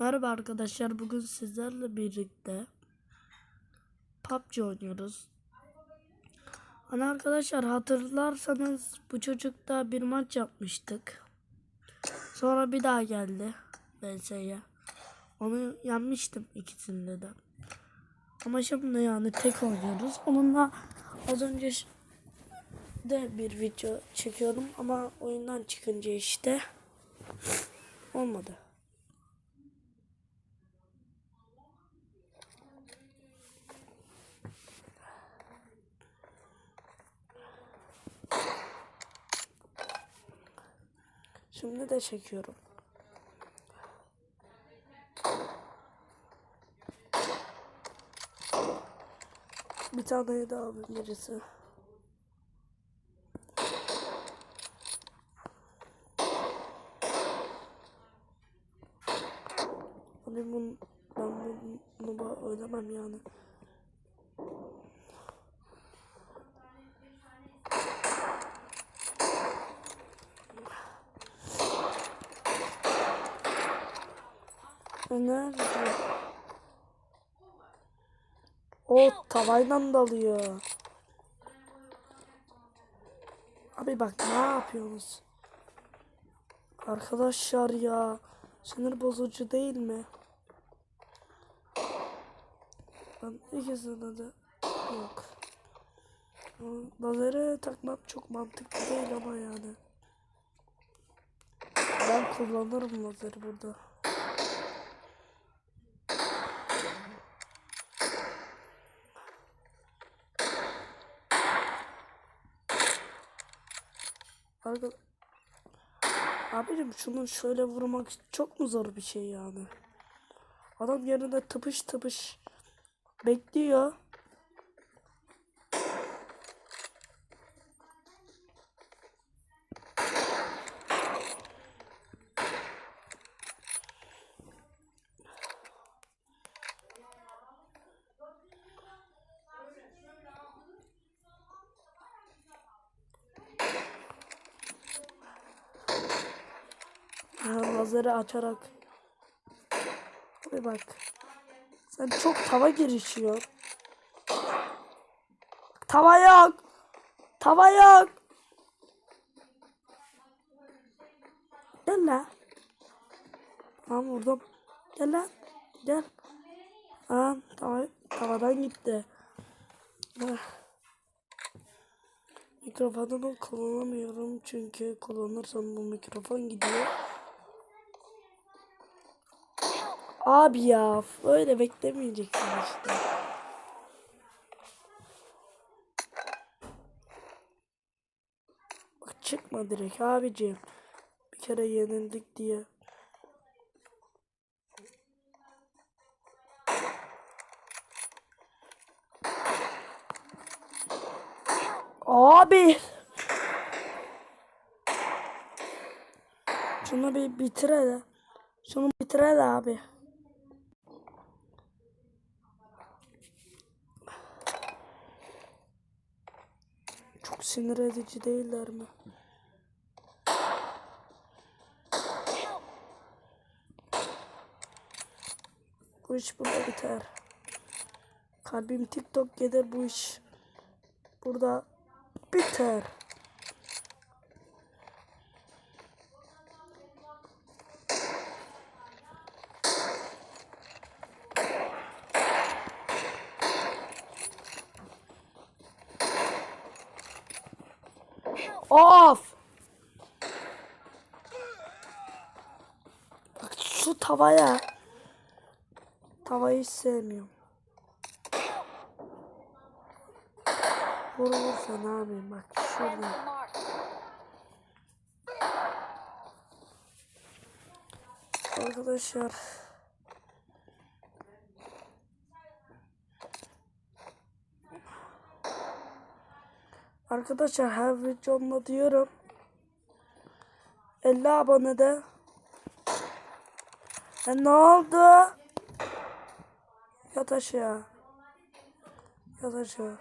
Merhaba arkadaşlar. Bugün sizlerle birlikte PUBG oynuyoruz. Hani arkadaşlar hatırlarsanız bu çocukta bir maç yapmıştık. Sonra bir daha geldi VS'ye. Onu yenmiştim ikisinde de. Ama şimdi yani tek oynuyoruz. Onunla az önce de bir video çekiyorum ama oyundan çıkınca işte olmadı. Şimdi de çekiyorum. Bir tane daha abim birisi. Hani bunu, ben bunu, bunu oynamam yani. Nerede? O tavayla dalıyor. Abi bak ne yapıyorsunuz? Arkadaşlar ya sinir bozucu değil mi? Ben ikisine de yok. Lazere takmam çok mantıklı değil ama yani. Ben kullanırım lazeri burada. Arka... Abicim şunu şöyle vurmak çok mu zor bir şey yani? Adam yerinde tıpış tıpış bekliyor. Ha, lazeri açarak. Bir bak. Sen çok tava girişiyor. Tava yok. Tava yok. Gel lan. Tamam vurdum. Gel lan. Gel. Aa, tava, tavadan gitti. Ah. Kullanamıyorum çünkü kullanırsam bu mikrofon gidiyor. Abi ya öyle beklemeyeceksin işte. Bak çıkma direkt abicim. Bir kere yenildik diye. Abi. Şunu bir bitir hele. Şunu bitir hele abi. Çok sinir edici değiller mi? Bu iş burada biter. Kalbim TikTok gelir bu iş. Burada biter. Of! Bak şu tavaya. Tavayı hiç sevmiyorum. Vur vur sen abi bak şurada. Arkadaşlar. Arkadaşlar her videomda diyorum. 50 abone de. E ne oldu? Yat aşağı. Yat aşağı.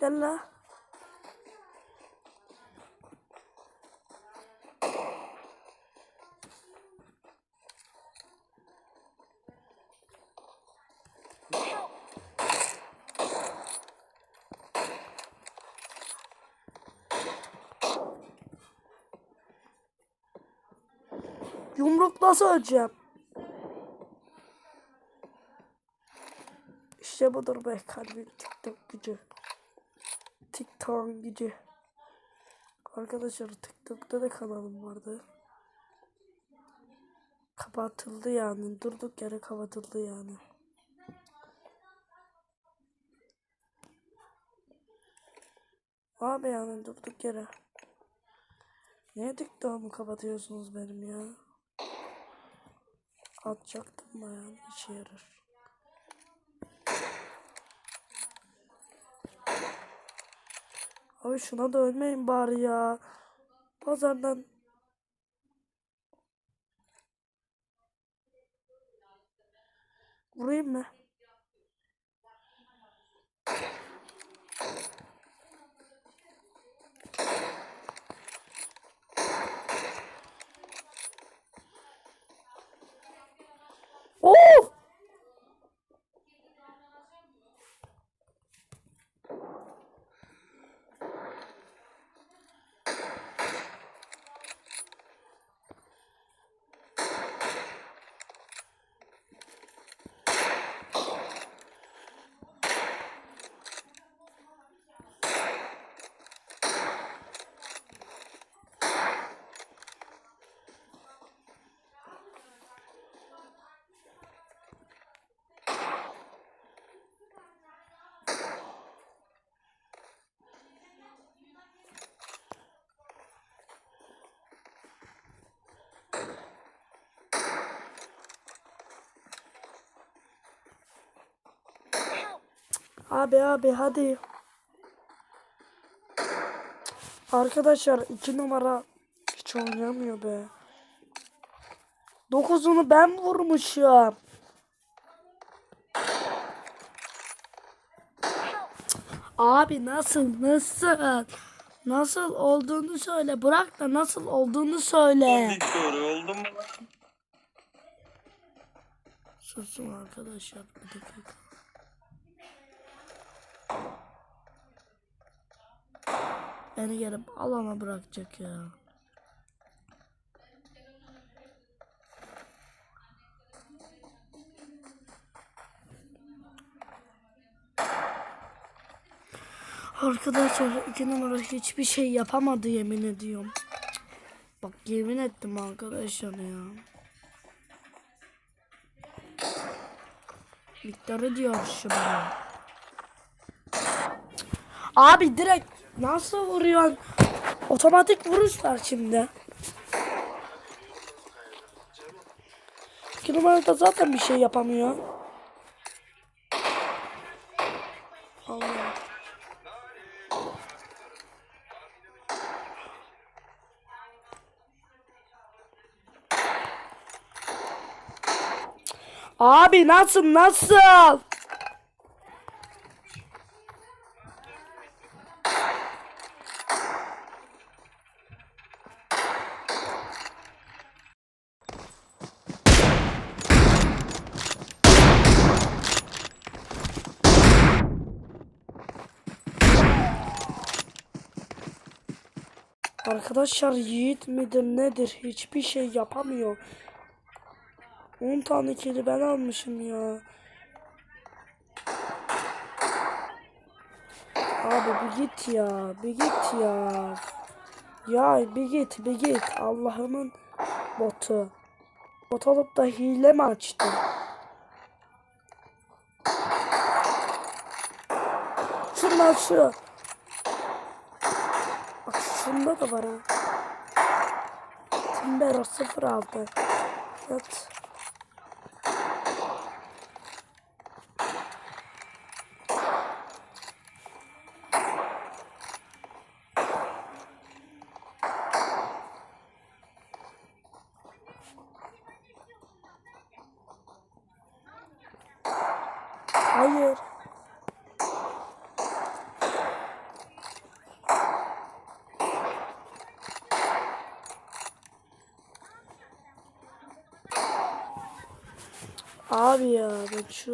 Gel la. Yumrukla söyleyeceğim. İşte budur be kalbin TikTok gücü. TikTok gücü. Arkadaşlar TikTok'ta da kanalım vardı. Kapatıldı yani. Durduk yere kapatıldı yani. Abi yani durduk yere. Niye TikTok'umu kapatıyorsunuz benim ya? Atacaktım da yani işe yarar. Abi şuna da ölmeyin bari ya. Pazardan vurayım mı? Of! Abi abi hadi. Arkadaşlar iki numara hiç oynamıyor be. Dokuzunu ben vurmuşum. Abi nasıl nasıl? Nasıl olduğunu söyle. Bırak da nasıl olduğunu söyle. Victory oldu mu? Susun arkadaşlar bir dakika. Beni gelip alana bırakacak ya. Arkadaşlar iki numara hiçbir şey yapamadı yemin ediyorum. Bak yemin ettim arkadaşlar ya. Miktarı diyor şu bana. Abi direkt nasıl vuruyorsun? Otomatik vuruş var şimdi. İki numarada zaten bir şey yapamıyor. Abi nasıl nasıl? Arkadaşlar yiğit midir nedir hiçbir şey yapamıyor. 10 tane kili ben almışım ya. Abi bir git ya bir git ya. Ya bir git bir git Allah'ımın botu. Bot olup da hile mi açtın? Şundan şu. Bak şunda da var ha. Timber 06. Evet. Hayır. Abi ya ben şu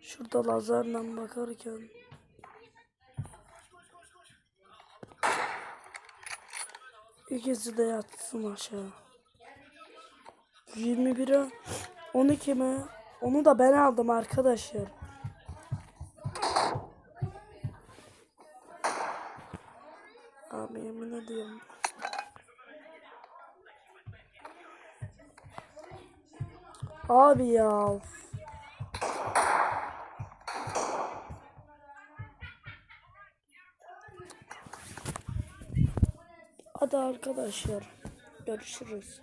şurada lazerle bakarken İkisi de yatsın aşağı. 21'e 12 mi? Onu da ben aldım arkadaşlar. Abi yemin ediyorum. Abi ya. Arkadaşlar. Görüşürüz.